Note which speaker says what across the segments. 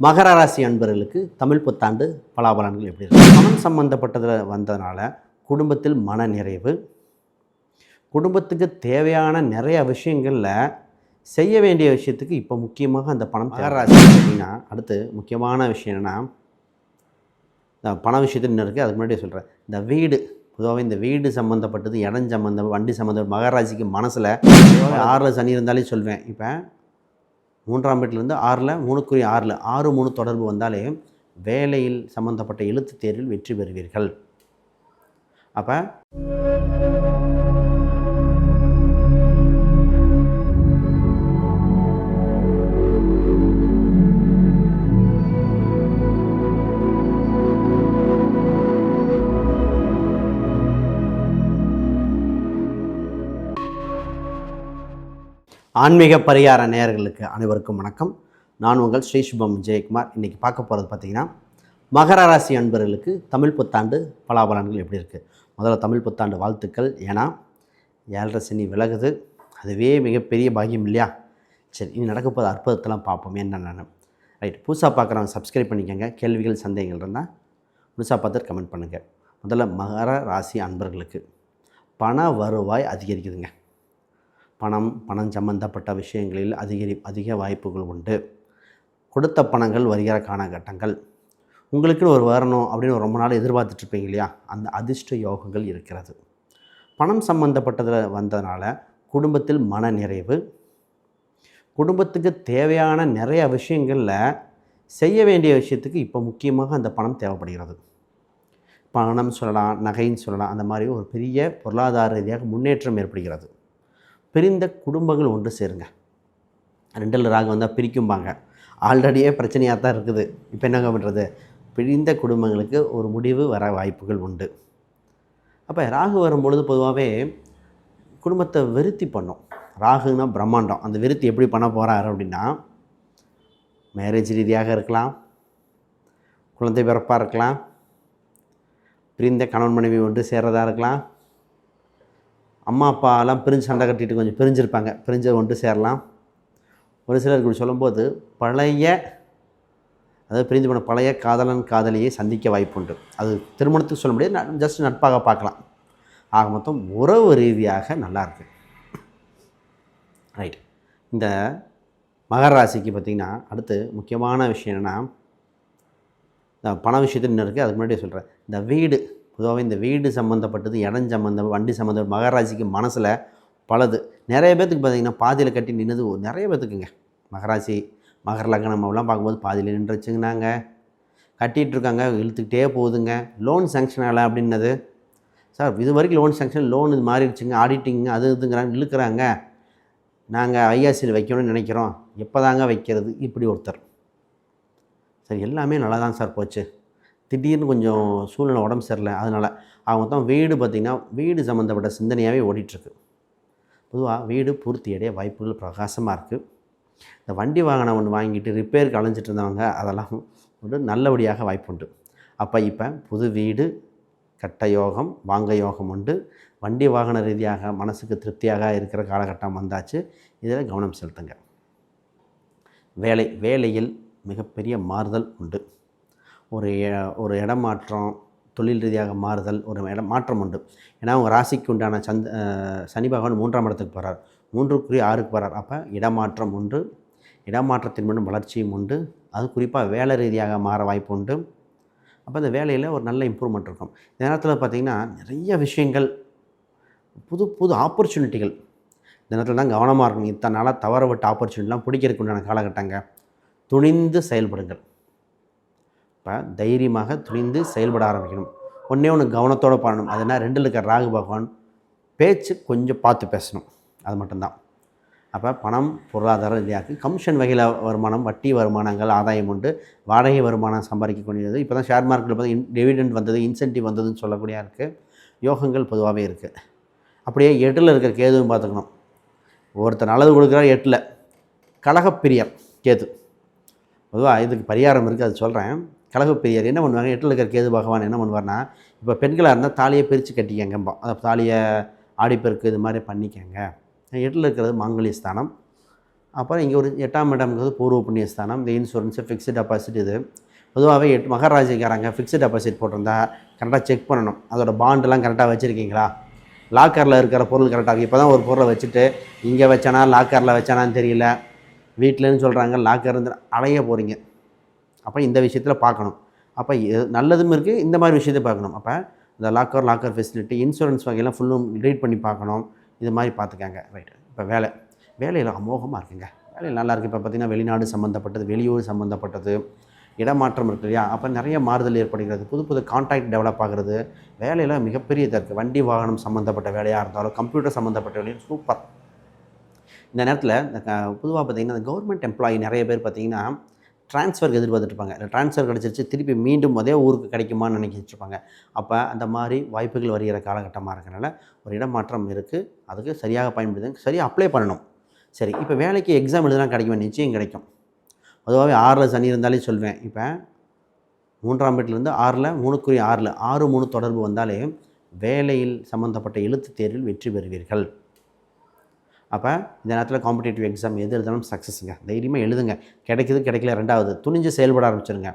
Speaker 1: மகர ராசி அன்பர்களுக்கு தமிழ் புத்தாண்டு பலாபலன்கள் எப்படி இருக்கு? பணம் சம்பந்தப்பட்டதில் வந்ததுனால குடும்பத்தில் மன நிறைவு குடும்பத்துக்கு தேவையான நிறைய விஷயங்களில் செய்ய வேண்டிய விஷயத்துக்கு இப்போ முக்கியமாக அந்த பணம் மகர ராசி. அப்படின்னா அடுத்து முக்கியமான விஷயம் என்னென்னா இந்த பண விஷயத்தில் இன்னும் இருக்குது அதுக்கு முன்னாடி சொல்கிறேன் இந்த வீடு பொதுவாகவே இந்த வீடு சம்மந்தப்பட்டது இடம் சம்மந்தம் வண்டி சம்மந்தம் மகராசிக்கு மனசில் ஆறில் சனி இருந்தாலே சொல்வேன். இப்போ மூன்றாம் வீட்டிலேருந்து ஆறில் மூணுக்குரிய ஆறில் ஆறு மூணு தொடர்பு வந்தாலே வேலையில் சம்மந்தப்பட்ட எழுத்துத் தேர்வில் வெற்றி பெறுவீர்கள். அப்போ ஆன்மீக பரிகார நேயர்களுக்கு அனைவருக்கும் வணக்கம். நான் உங்கள் ஸ்ரீ சுபம் விஜயகுமார். இன்றைக்கி பார்க்க போகிறது பார்த்தீங்கன்னா மகர ராசி அன்பர்களுக்கு தமிழ் புத்தாண்டு பலாபலன்கள் எப்படி இருக்குது முதல்ல தமிழ் புத்தாண்டு வாழ்த்துக்கள். ஏன்னா ஏழரை சனி விலகுது. அதுவே மிகப்பெரிய பாக்கியம் இல்லையா? சரி இனி நடக்க போகிற அற்புதத்தெல்லாம் பார்ப்போம். என்னென்னு ரைட் புதுசாக பார்க்குறவங்க சப்ஸ்கிரைப் பண்ணிக்கோங்க. கேள்விகள் சந்தேகங்கள் இருந்தால் புதுசாக பார்த்துட்டு கமெண்ட் பண்ணுங்கள் முதல்ல மகர ராசி அன்பர்களுக்கு பண வருவாய் அதிகரிக்குதுங்க. பணம் பணம் சம்பந்தப்பட்ட விஷயங்களில் அதிகரி அதிக வாய்ப்புகள் உண்டு. கொடுத்த பணங்கள் வருகிற காலகட்டங்கள். உங்களுக்குன்னு ஒரு வரணும் அப்படின்னு ரொம்ப நாள் எதிர்பார்த்துட்ருப்பீங்க இல்லையா? அந்த அதிர்ஷ்ட யோகங்கள் இருக்கிறது. பணம் சம்பந்தப்பட்டதில் வந்ததுனால குடும்பத்தில் மன நிறைவு குடும்பத்துக்கு தேவையான நிறைய விஷயங்களில் செய்ய வேண்டிய விஷயத்துக்கு இப்போ முக்கியமாக அந்த பணம் தேவைப்படுகிறது. பணம் சொல்லலாம் நகைன்னு சொல்லலாம் அந்த மாதிரி ஒரு பெரிய பொருளாதார ரீதியாக முன்னேற்றம் ஏற்படுகிறது. பிரிந்த குடும்பங்கள் ஒன்று சேருங்க. ரெண்டில் ராகம் வந்தால் பிரிக்கும்பாங்க. ஆல்ரெடியே பிரச்சனையாக தான் இருக்குது. இப்போ என்னங்க பண்ணுறது பிரிந்த குடும்பங்களுக்கு ஒரு முடிவு வர வாய்ப்புகள் உண்டு. அப்போ ராகு வரும்பொழுது பொதுவாகவே குடும்பத்தை வெறுத்தி பண்ணும். ராகுனா பிரம்மாண்டம். அந்த விருத்தி எப்படி பண்ண போகிறாரு அப்படின்னா மேரேஜ் ரீதியாக இருக்கலாம். குழந்தை பிறப்பாக இருக்கலாம். பிரிந்த கணவன் மனைவி ஒன்று சேர்றதா இருக்கலாம். அம்மா அப்பாலாம் பிரிஞ்சு சண்டை கட்டிட்டு கொஞ்சம் பிரிஞ்சிருப்பாங்க. பிரிஞ்சு ஒன்று சேரலாம். ஒரு சிலர் இப்படி சொல்லும்போது பழைய அதாவது பிரிஞ்சு போன பழைய காதலன் காதலியை சந்திக்க வாய்ப்புண்டு. அது திருமணத்துக்கு சொல்ல முடியாது ஜஸ்ட் நட்பாக பார்க்கலாம். ஆக மொத்தம் உறவு ரீதியாக நல்லாயிருக்கு ரைட் இந்த மகர ராசிக்கு பார்த்திங்கன்னா அடுத்து முக்கியமான விஷயம் என்னென்னா இந்த பண விஷயத்தில் இன்னும் இருக்குது அதுக்கு முன்னாடியே சொல்கிறேன் இந்த வீடு பொதுவாகவே இந்த வீடு சம்மந்தப்பட்டது இடம் சம்மந்தம் வண்டி சம்மந்தம் மகராசிக்கு மனசில் பலது. நிறைய பேர்த்துக்கு பார்த்தீங்கன்னா பாதியில் கட்டி நின்னது நிறைய பேர்த்துக்குங்க மகராசி மகர லக்னம் அவெல்லாம் பார்க்கும்போது பாதியில் நின்றுச்சுங்கனாங்க கட்டிகிட்டு இருக்காங்க இழுத்துக்கிட்டே போகுதுங்க. லோன் சேங்ஷன் ஆகலை அப்படின்னது. சார் இது வரைக்கும் லோன் சேங்ஷன் லோன் இது மாறிடுச்சுங்க ஆடிட்டிங்க அது இதுங்கிறாங்க இழுக்கிறாங்க. நாங்கள் ஐஆர்சியில் வைக்கணும்னு நினைக்கிறோம். எப்போ தாங்க வைக்கிறது? இப்படி ஒருத்தர். சார் எல்லாமே நல்லா தான் சார் போச்சு. திடீர்னு கொஞ்சம் சூழ்நிலை உடம்பு சரியில்லை அதனால் அவங்க தான் வீடு பார்த்திங்கன்னா வீடு சம்மந்தப்பட்ட சிந்தனையாகவே ஓடிட்டுருக்கு. பொதுவாக வீடு பூர்த்தி அடைய வாய்ப்புகள் பிரகாசமாக இருக்குது இந்த வண்டி வாகனம் ஒன்று வாங்கிட்டு ரிப்பேருக்கு அலைஞ்சிட்டு இருந்தவங்க அதெல்லாம் ஒரு நல்லபடியாக வாய்ப்பு உண்டு. அப்போ இப்போ புது வீடு கட்ட யோகம் வாங்க யோகம் உண்டு. வண்டி வாகன ரீதியாக மனசுக்கு திருப்தியாக இருக்கிற காலகட்டம் வந்தாச்சு. இதில் கவனம் செலுத்துங்க. வேலை வேலையில் மிகப்பெரிய மாறுதல் உண்டு. ஒரு ஒரு இடம் மாற்றம் தொழில் ரீதியாக மாறுதல் ஒரு இடம் மாற்றம் உண்டு. ஏன்னா அவங்க ராசிக்கு உண்டான சந்த சனி பகவான் மூன்றாம் இடத்துக்கு போகிறார் மூன்றுக்குரிய ஆறுக்கு போகிறார் அப்போ இடமாற்றம் உண்டு இடமாற்றத்தின் மூலம் வளர்ச்சியும் உண்டு. அது குறிப்பாக வேலை ரீதியாக மாற வாய்ப்பு உண்டு. அப்போ அந்த வேலையில் ஒரு நல்ல இம்ப்ரூவ்மெண்ட் இருக்கும். இந்த நேரத்தில் பார்த்திங்கன்னா நிறைய விஷயங்கள் புது புது ஆப்பர்ச்சுனிட்டிகள் இந்த நேரத்தில் தான் கவனமாக இருக்கணும். இத்தனை நாளாக தவற விட்ட ஆப்பர்ச்சுனிட்டிலாம் பிடிக்கிறதுக்கு உண்டான காலகட்டங்க. துணிந்து செயல்படுங்கள். இப்போ தைரியமாக துணிந்து செயல்பட ஆரம்பிக்கணும். ஒன்றே ஒன்று கவனத்தோடு பண்ணணும். அது என்ன? ரெண்டில் இருக்கிற ராகு பகவான் பேச்சு கொஞ்சம் பார்த்து பேசணும். அது மட்டும்தான். அப்போ பணம் பொருளாதார ரீதியாக கமிஷன் வகையில் வருமானம் வட்டி வருமானங்கள் ஆதாயம் உண்டு. வாடகை வருமானம் சம்பாதிக்கக்கூடியது. இப்போ தான் ஷேர் மார்க்கெட்டில் பார்த்து டிவிடெண்ட் வந்தது இன்சென்டிவ் வந்ததுன்னு சொல்லக்கூடிய இருக்குது யோகங்கள் பொதுவாகவே இருக்குது அப்படியே எட்டில் இருக்கிற கேதுவும் பார்த்துக்கணும். ஒருத்தர் நல்லது கொடுக்குறாரு எட்டில். கலகப்பிரியர் கேது. பொதுவாக இதுக்கு பரிகாரம் இருக்குது அது சொல்கிறேன் கலகப்பிரியர் என்ன பண்ணுவாங்க? எட்டில் இருக்கிற கேது பகவான் என்ன பண்ணுவார்னா இப்போ பெண்களாக இருந்தால் தாலியை பிரித்து கட்டிக்கங்கம்பா அந்த தாலியை ஆடிப்பெருக்கு இது மாதிரி பண்ணிக்கங்க. எட்டில் இருக்கிறது மாங்கலி ஸ்தானம். அப்புறம் இங்கே ஒரு எட்டாம் இடம்ங்கிறது பூர்வ புண்ணியஸ்தானம் இந்த இன்சூரன்ஸு ஃபிக்ஸ்டு டெபாசிட் இது. பொதுவாகவே எட்டு மகாராஜிக்காரங்க ஃபிக்ஸ்டு டெபாசிட் போட்டிருந்தா கரெக்டாக செக் பண்ணணும். அதோட பாண்டெல்லாம் கரெக்டாக வச்சுருக்கீங்களா? லாக்கரில் இருக்கிற பொருள் கரெக்டாக இப்போ தான் ஒரு பொருளை வச்சுட்டு இங்கே வச்சானா லாக்கரில் வச்சானான்னு தெரியல. வீட்டிலன்னு சொல்கிறாங்க லாக்கர் இருந்து அலைய போகிறீங்க அப்போ இந்த விஷயத்தில் பார்க்கணும். அப்போ நல்லதும் இருக்குது இந்த மாதிரி விஷயத்தை பார்க்கணும். அப்போ இந்த லாக்கர் லாக்கர் ஃபெசிலிட்டி இன்சூரன்ஸ் வகையெல்லாம் ஃபுல்லும் ரீட் பண்ணி பார்க்கணும். இது மாதிரி பார்த்துக்காங்க. ரைட் இப்போ வேலை. வேலையில் அமோகமாக இருக்குங்க. வேலையில் நல்லா இருக்குது இப்போ பார்த்திங்கன்னா வெளிநாடு சம்மந்தப்பட்டது வெளியூர் சம்மந்தப்பட்டது இடமாற்றம் இருக்கு இல்லையா? அப்போ நிறைய மாறுதல் ஏற்படுகிறது. புது புது கான்டாக்ட் டெவலப் ஆகிறது. வேலையில் மிகப்பெரிய இதாக இருக்குது வண்டி வாகனம் சம்மந்தப்பட்ட வேலையாக இருந்தாலும் கம்ப்யூட்டர் சம்மந்தப்பட்ட வேலையும் சூப்பர் இந்த நேரத்தில் இந்த பொதுவாக பார்த்தீங்கன்னா இந்த கவர்மெண்ட் எம்ப்ளாயி நிறைய பேர் பார்த்திங்கன்னா ட்ரான்ஸ்ஃபருக்கு எதிர்பார்த்துட்ருப்பாங்க. இல்லை ட்ரான்ஸ்ஃபர் கிடச்சிருச்சு திருப்பி மீண்டும் அதே ஊருக்கு கிடைக்குமான்னு நினைச்சிட்டு இருப்பாங்க அப்போ அந்த மாதிரி வாய்ப்புகள் வருகிற காலகட்டமாக இருக்கிறனால ஒரு இடமாற்றம் இருக்குது அதுக்கு சரியாக பயன்படுது சரியாக அப்ளை பண்ணணும். சரி இப்போ வேலைக்கு எக்ஸாம் எழுதுனா கிடைக்குமா? நிச்சயம் கிடைக்கும். பொதுவாகவே ஆறில் சனி இருந்தாலே சொல்வேன். இப்போ மூன்றாம் வீட்டிலேருந்து ஆறில் மூணுக்குரிய ஆறில் ஆறு மூணு தொடர்பு வந்தாலே வேலையில் சம்மந்தப்பட்ட எழுத்து தேர்வில் வெற்றி பெறுவீர்கள். அப்போ இந்த நேரத்தில் காம்படிட்டிவ் எக்ஸாம் எது எழுதணும் சக்ஸஸுங்க தைரியமாக எழுதுங்க. கிடைக்கிது கிடைக்கல ரெண்டாவது துணிஞ்சு செயல்பட ஆரம்பிச்சிருங்க.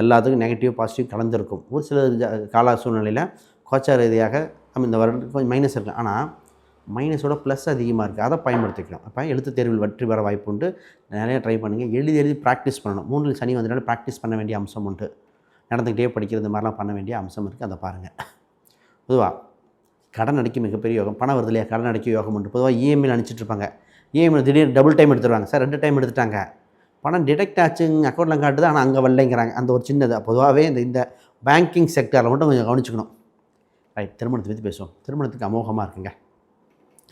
Speaker 1: எல்லாத்துக்கும் நெகட்டிவ் பாசிட்டிவ் கலந்துருக்கும். ஒரு சில கால சூழ்நிலையில் கோச்சா ரீதியாக நம்ம இந்த வருடம் கொஞ்சம் மைனஸ் இருக்கும் ஆனால் மைனஸோட ப்ளஸ் அதிகமாக இருக்குது அதை பயன்படுத்திக்கணும். அப்போ எழுத்து தேர்வில் வெற்றி பெற வாய்ப்பு உண்டு. நிறைய ட்ரை பண்ணுங்கள் எழுதி எழுதி ப்ராக்டிஸ் பண்ணணும். மூன்று சனி வந்தனால ப்ராக்டிஸ் பண்ண வேண்டிய அம்சம் உண்டு. நடந்துக்கிட்டே படிக்கிறது மாதிரிலாம் பண்ண வேண்டிய அம்சம் இருக்குது அதை பாருங்கள் பொதுவாக கடன் அடைக்கும் மிகப்பெரிய யோகம் பணம் வருது இல்லையா? கடன் அடைக்கும் யோகம் உண்டு. பொதுவாக இஎம்ஐயில் அனுப்பிச்சிட்டு இருப்பாங்க. இஎம்ஐ திடீர்னு டபுள் டைம் எடுத்துருவாங்க. சார் ரெண்டு டைம் எடுத்துட்டாங்க. பணம் டிடெக்ட் ஆச்சுங்க அக்கௌண்ட்டில் காட்டுது ஆனால் அங்கே வரலைங்கிறாங்க. அந்த ஒரு சின்னது. பொதுவாகவே இந்த இந்த பேங்கிங் செக்டரில் மட்டும் கொஞ்சம் கவனிச்சுக்கணும். ரைட் திருமணத்தை பற்றி பேசுவோம். திருமணத்துக்கு அமோகமாக இருக்குங்க.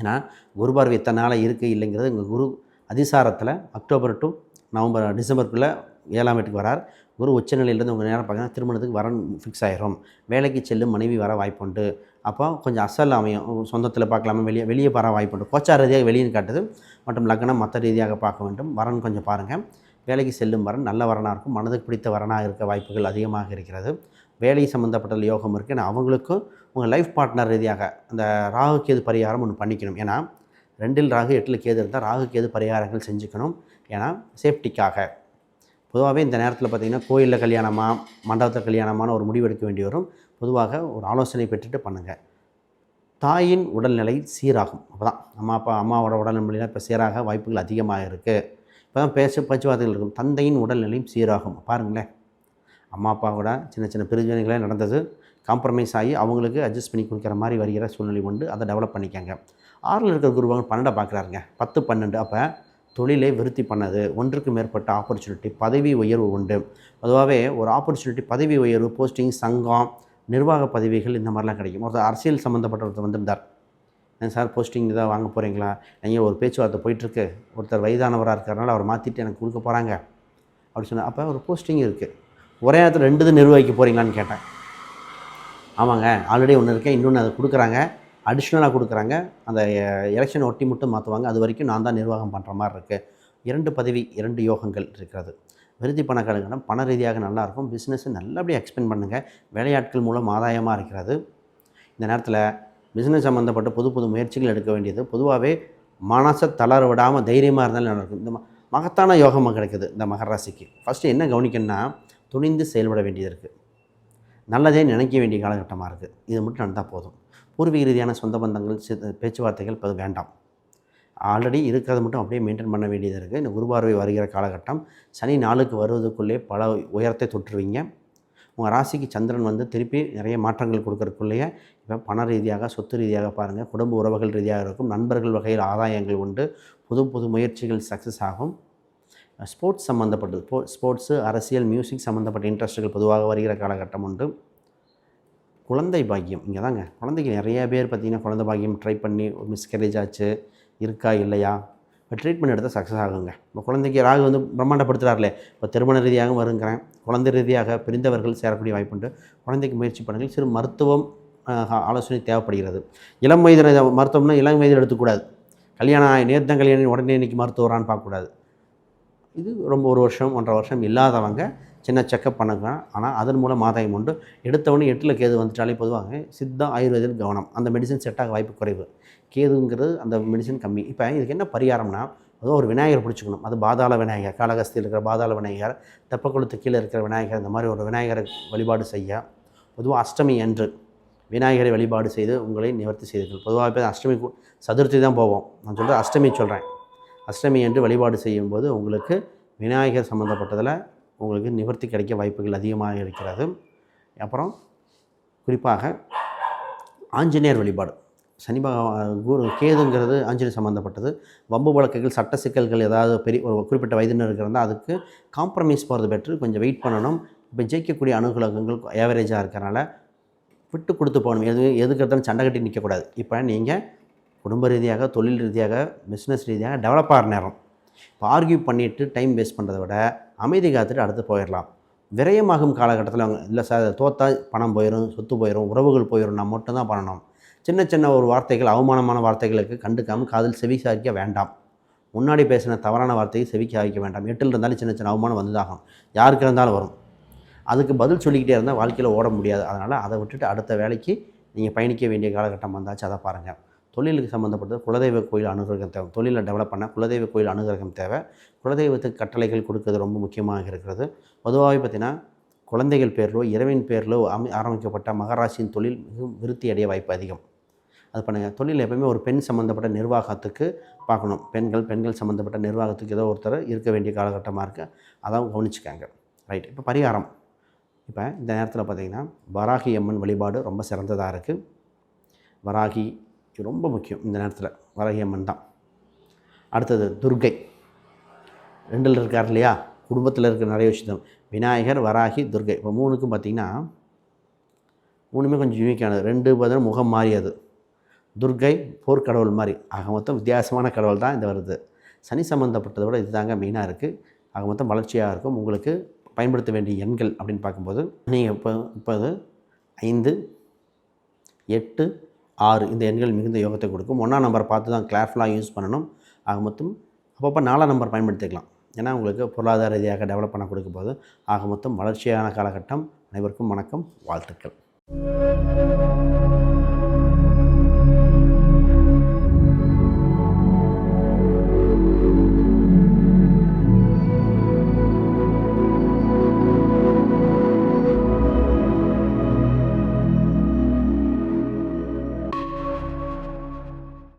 Speaker 1: ஏன்னா குரு பார்வை எத்தனை நாளாக இருக்குது இல்லைங்கிறது எங்கள் குரு அதிசாரத்தில் அக்டோபர் டு நவம்பர் டிசம்பருக்குள்ளே ஏழாம் வீட்டுக்கு வரார். குரு உச்சநிலையிலேருந்து உங்கள் நேரம் பார்த்தீங்கன்னா திருமணத்துக்கு வரன் ஃபிக்ஸ் ஆகிரும் வேலைக்கு செல்லும் மனைவி வர வாய்ப்புண்டு அப்போ கொஞ்சம் அசல் அமையும். சொந்தத்தில் பார்க்கலாமா? வெளியே வெளியே வர வாய்ப்புண்டு. கோச்சார் ரீதியாக வெளியே காட்டுது. மற்றும் லக்னம் மற்ற ரீதியாக பார்க்க வேண்டும். வரன் கொஞ்சம் பாருங்கள் வேலைக்கு செல்லும் வரன் நல்ல வரனாக இருக்கும். மனதுக்கு பிடித்த வரனாக இருக்க வாய்ப்புகள் அதிகமாக இருக்கிறது. வேலை சம்மந்தப்பட்ட யோகம் இருக்குது நான் அவங்களுக்கும் உங்கள் லைஃப் பார்ட்னர் ரீதியாக அந்த ராகு கேது பரிகாரம் ஒன்று பண்ணிக்கணும். ஏன்னா ரெண்டில் ராகு எட்டில் கேது இருந்தால் ராகு கேது பரிகாரங்கள் செஞ்சுக்கணும். ஏன்னா சேஃப்டிக்காக பொதுவாகவே இந்த நேரத்தில் பார்த்திங்கன்னா கோயிலில் கல்யாணமாக மண்டபத்தில் கல்யாணமான ஒரு முடிவு எடுக்க வேண்டி வரும். பொதுவாக ஒரு ஆலோசனை பெற்றுட்டு பண்ணுங்கள் தாயின் உடல்நிலை சீராகும். அப்போ தான் அம்மா அப்பா அம்மாவோட உடல்நிலையில் இப்போ சீராக வாய்ப்புகள் அதிகமாக இருக்குது இப்போ தான் பேச பேச்சுவார்த்தைகள் இருக்கும். தந்தையின் உடல்நிலையும் சீராகும். பாருங்களேன். அம்மா அப்பாவோட சின்ன சின்ன பிரிவினைகளே நடந்தது. காம்ப்ரமைஸ் ஆகி அவங்களுக்கு அட்ஜஸ்ட் பண்ணி கொடுக்குற மாதிரி வருகிற சூழ்நிலை உண்டு. அதை டெவலப் பண்ணிக்கங்க. ஆறில் இருக்கிற குருவாங்க பன்னெண்டை பார்க்குறாருங்க. பத்து பன்னெண்டு. அப்போ தொழிலை விருத்தி பண்ணது. ஒன்றுக்கு மேற்பட்ட ஆப்பர்ச்சுனிட்டி பதவி உயர்வு உண்டு. பொதுவாகவே ஒரு ஆப்பர்ச்சுனிட்டி பதவி உயர்வு போஸ்டிங் சங்கம் நிர்வாக பதவிகள் இந்த மாதிரிலாம் கிடைக்கும். ஒருத்தர் அரசியல் சம்மந்தப்பட்ட ஒருத்தர் வந்திருந்தார். ஏன் சார் போஸ்டிங் இதாக வாங்க போகிறீங்களா நீங்கள் ஒரு பேச்சுவார்த்தை போயிட்டுருக்கு. ஒருத்தர் வயதானவராக இருக்கிறனால அவர் மாற்றிட்டு எனக்கு கொடுக்க போகிறாங்க அப்படின்னு சொன்னால் அப்போ ஒரு போஸ்டிங் இருக்குது ஒரே நேரத்தில் ரெண்டு இது நிர்வகிக்க போகிறீங்களான்னு கேட்டேன். ஆமாங்க. ஆல்ரெடி ஒன்று இருக்கேன். இன்னொன்று அதை கொடுக்குறாங்க. அடிஷ்னலாக கொடுக்குறாங்க. அந்த எலெக்ஷனை ஒட்டி மட்டும் மாற்றுவாங்க அது வரைக்கும் நான் தான் நிர்வாகம் பண்ணுற மாதிரி இருக்குது இரண்டு பதவி இரண்டு யோகங்கள் இருக்கிறது. விருத்தி பண பண ரீதியாக நல்லாயிருக்கும். பிஸ்னஸை நல்லபடியாக எக்ஸ்பெண்ட் பண்ணுங்கள் வேலையாட்கள் மூலம் ஆதாயமாக இருக்கிறது. இந்த நேரத்தில் பிஸ்னஸ் சம்மந்தப்பட்ட புது புது முயற்சிகள் எடுக்க வேண்டியது. பொதுவாகவே மனசை தளர விடாமல் தைரியமாக இருந்தாலும் நல்லா இருக்கும் இந்த மகத்தான யோகமாக கிடைக்குது இந்த மகர ராசிக்கு. ஃபஸ்ட்டு என்ன கவனிக்கணும்னா துணிந்து செயல்பட வேண்டியது இருக்குது நல்லதே நினைக்க வேண்டிய காலகட்டமாக இருக்குது இது மட்டும் நடந்தால் போதும். பூர்வீக ரீதியான சொந்த பந்தங்கள் பேச்சுவார்த்தைகள் இப்போ வேண்டாம். ஆல்ரெடி இருக்கிறத மட்டும் அப்படியே மெயின்டைன் பண்ண வேண்டியது இருக்குது இந்த குருபார்வை வருகிற காலகட்டம் சனி நாளுக்கு வருவதற்குள்ளே பல உயரத்தை தொற்றுவீங்க. உங்கள் ராசிக்கு சந்திரன் வந்து திருப்பி நிறைய மாற்றங்கள் கொடுக்கறதுக்குள்ளேயே இப்போ பண ரீதியாக சொத்து ரீதியாக பாருங்கள் குடும்ப உறவுகள் ரீதியாக இருக்கும் நண்பர்கள் வகையில் ஆதாயங்கள் உண்டு புது புது முயற்சிகள் சக்ஸஸ் ஆகும். ஸ்போர்ட்ஸ் சம்மந்தப்பட்டது ஸ்போ ஸ்போர்ட்ஸு அரசியல் மியூசிக் சம்மந்தப்பட்ட இன்ட்ரெஸ்ட்டுகள் பொதுவாக வருகிற காலகட்டம் உண்டு. குழந்தை பாக்கியம் இங்கே தாங்க குழந்தைக்கு நிறைய பேர் பார்த்திங்கன்னா குழந்தை பாக்கியம் ட்ரை பண்ணி மிஸ்கரேஜ் ஆச்சு. இருக்கா இல்லையா? இப்போ ட்ரீட்மெண்ட் எடுத்தால் சக்ஸஸ் ஆகுங்க. இப்போ குழந்தைக்கு ராகு வந்து பிரம்மாண்டப்படுத்துகிறார்களே இப்போ திருமண ரீதியாகவும் வருங்கிறேன். குழந்தை ரீதியாக பிரிந்தவர்கள் சேரக்கூடிய வாய்ப்புண்டு குழந்தைக்கு முயற்சி பண்ணுங்கள். சிறு மருத்துவம் ஆலோசனை தேவைப்படுகிறது. இளம் வயதில் மருத்துவம்னா இளம் வயதில் எடுத்துக்கூடாது. கல்யாணம் ஆகி நேர்த்தம் கல்யாணம் உடனே இன்றைக்கி மருத்துவரான்னு பார்க்கக்கூடாது. இது ரொம்ப ஒரு வருஷம் ஒன்றரை வருஷம் இல்லாதவங்க சின்ன செக்கப் பண்ணுங்க ஆனால் அதன் மூலம் ஆதாயம் உண்டு. எடுத்தவொடனே எட்டில் கேது வந்துட்டாலே பொதுவாக சித்தா ஆயுர்வேதில் கவனம். அந்த மெடிசன் செட் ஆக வாய்ப்பு குறைவு. கேதுங்கிறது அந்த மெடிசன் கம்மி. இப்போ இதுக்கு என்ன பரிகாரம்னா அதுவும் ஒரு விநாயகர் பிடிச்சிக்கணும். அது பாதாள விநாயகர் காளகஸ்தியில் இருக்கிற பாதாள விநாயகர் தெப்பக்குளத்து கீழே இருக்கிற விநாயகர் இந்த மாதிரி ஒரு விநாயகரை வழிபாடு செய்ய. பொதுவாக அஷ்டமி அன்று விநாயகரை வழிபாடு செய்து உங்களை நிவர்த்தி செய்தீர்கள். பொதுவாக இப்போ அஷ்டமி சதுர்த்தி தான் போவோம். நான் சொல்கிறது அஷ்டமி சொல்கிறேன் அஷ்டமி என்று வழிபாடு செய்யும்போது உங்களுக்கு விநாயகர் சம்மந்தப்பட்டதில் உங்களுக்கு நிவர்த்தி கிடைக்க வாய்ப்புகள் அதிகமாக இருக்கிறது. அப்புறம் குறிப்பாக ஆஞ்சநேயர் வழிபாடு. சனி பகவான் குரு கேதுங்கிறது ஆஞ்சநேயர் சம்மந்தப்பட்டது வம்பு வழக்குகள் சட்ட சிக்கல்கள் ஏதாவது பெரிய ஒரு குறிப்பிட்ட வயதினர் இருக்கிறதா அதுக்கு காம்ப்ரமைஸ் போகிறது பெற்று கொஞ்சம் வெயிட் பண்ணணும். இப்போ ஜெயிக்கக்கூடிய அனுகூலங்கள் ஏவரேஜாக இருக்கிறனால விட்டு கொடுத்து போகணும். எது எதுக்கு சண்டை கட்டி நிற்கக்கூடாது இப்போ நீங்கள் குடும்ப ரீதியாக தொழில் ரீதியாக பிஸ்னஸ் ரீதியாக டெவலப் ஆகிற நேரம். இப்போ ஆர்கியூ பண்ணிவிட்டு டைம் வேஸ்ட் பண்ணுறதை விட அமைதி காத்துட்டு அடுத்து போயிடலாம். விரயமாகும் காலகட்டத்தில் அவங்க இல்லை சார் தோத்தா பணம் போயிடும் சொத்து போயிடும் உறவுகள் போயிடும் நான் மட்டும்தான் பண்ணணும். சின்ன சின்ன ஒரு வார்த்தைகள் அவமானமான வார்த்தைகளுக்கு கண்டுக்காமல் காதில் செவி சாய்க்க வேண்டாம். முன்னாடி பேசின தவறான வார்த்தையை செவி சாய்க்க வேண்டாம். எட்டில் இருந்தாலும் சின்ன சின்ன அவமானம் வந்துதாகும். யாருக்கு இருந்தாலும் வரும். அதுக்கு பதில் சொல்லிக்கிட்டே இருந்தால் வாழ்க்கையில் ஓட முடியாது. அதனால் அதை விட்டுட்டு அடுத்த வேலைக்கு நீங்கள் பயணிக்க வேண்டிய காலகட்டம் வந்தாச்சு. அதை பாருங்கள் தொழிலுக்கு சம்மந்தப்பட்டது குலதெய்வ கோயில் அனுகிரகம் தேவை. தொழிலை டெவலப் பண்ண குலதெய்வ கோயில் அனுகிரகம் தேவை. குலதெய்வத்துக்கு கட்டளைகள் கொடுக்கறது ரொம்ப முக்கியமாக இருக்கிறது. பொதுவாகவே பார்த்திங்கன்னா குழந்தைகள் பேரிலோ இரவின் பேரிலோ அமை ஆரம்பிக்கப்பட்ட மகராசியின் தொழில் மிகவும் விருத்தி அடைய வாய்ப்பு அதிகம். அது பண்ணுங்கள் தொழில் எப்பவுமே ஒரு பெண் சம்மந்தப்பட்ட நிர்வாகத்துக்கு பார்க்கணும். பெண்கள் பெண்கள் சம்மந்தப்பட்ட நிர்வாகத்துக்கு ஏதோ ஒருத்தர் இருக்க வேண்டிய காலகட்டமாக இருக்குது அதான் கவனிச்சுக்காங்க. ரைட். இப்போ பரிகாரம். இப்போ இந்த நேரத்தில் பார்த்திங்கன்னா வராகி அம்மன் வழிபாடு ரொம்ப சிறந்ததாக இருக்குது வராகி ரொம்ப முக்கியம் இந்த நேரத்தில். வரகியம்மன் தான். அடுத்தது துர்கை. ரெண்டில் இருக்கார் இல்லையா? குடும்பத்தில் இருக்கிற நிறைய விஷயம். விநாயகர் வராகி துர்கை. இப்போ மூணுக்கும் பார்த்திங்கன்னா மூணுமே கொஞ்சம் யூனிக்கானது ரெண்டு பார்த்தீங்கன்னா முகம் மாறியது. துர்கை போர்க்கடவுள் மாதிரி. ஆக மொத்தம் வித்தியாசமான கடவுள் தான் இது வருது. சனி சம்மந்தப்பட்டதை விட இதுதாங்க மெயினாக இருக்குது ஆக மொத்தம் வளர்ச்சியாக இருக்கும். உங்களுக்கு பயன்படுத்த வேண்டிய எண்கள் அப்படின்னு பார்க்கும்போது நீங்கள் இப்போ இப்போ ஐந்து எட்டு ஆறு இந்த எண்கள் மிகுந்த யோகத்தை கொடுக்கும். ஒன்றாம் நம்பரை பார்த்து தான் கேர்ஃபுல்லாக யூஸ் பண்ணணும். ஆக மொத்தம் அப்பப்போ நாலாம் நம்பர் பயன்படுத்திக்கலாம். ஏன்னா உங்களுக்கு பொருளாதார ரீதியாக டெவலப் பண்ண கொடுக்கும் போது ஆக மொத்தம் வளர்ச்சியான காலகட்டம். அனைவருக்கும் வணக்கம். வாழ்த்துக்கள்.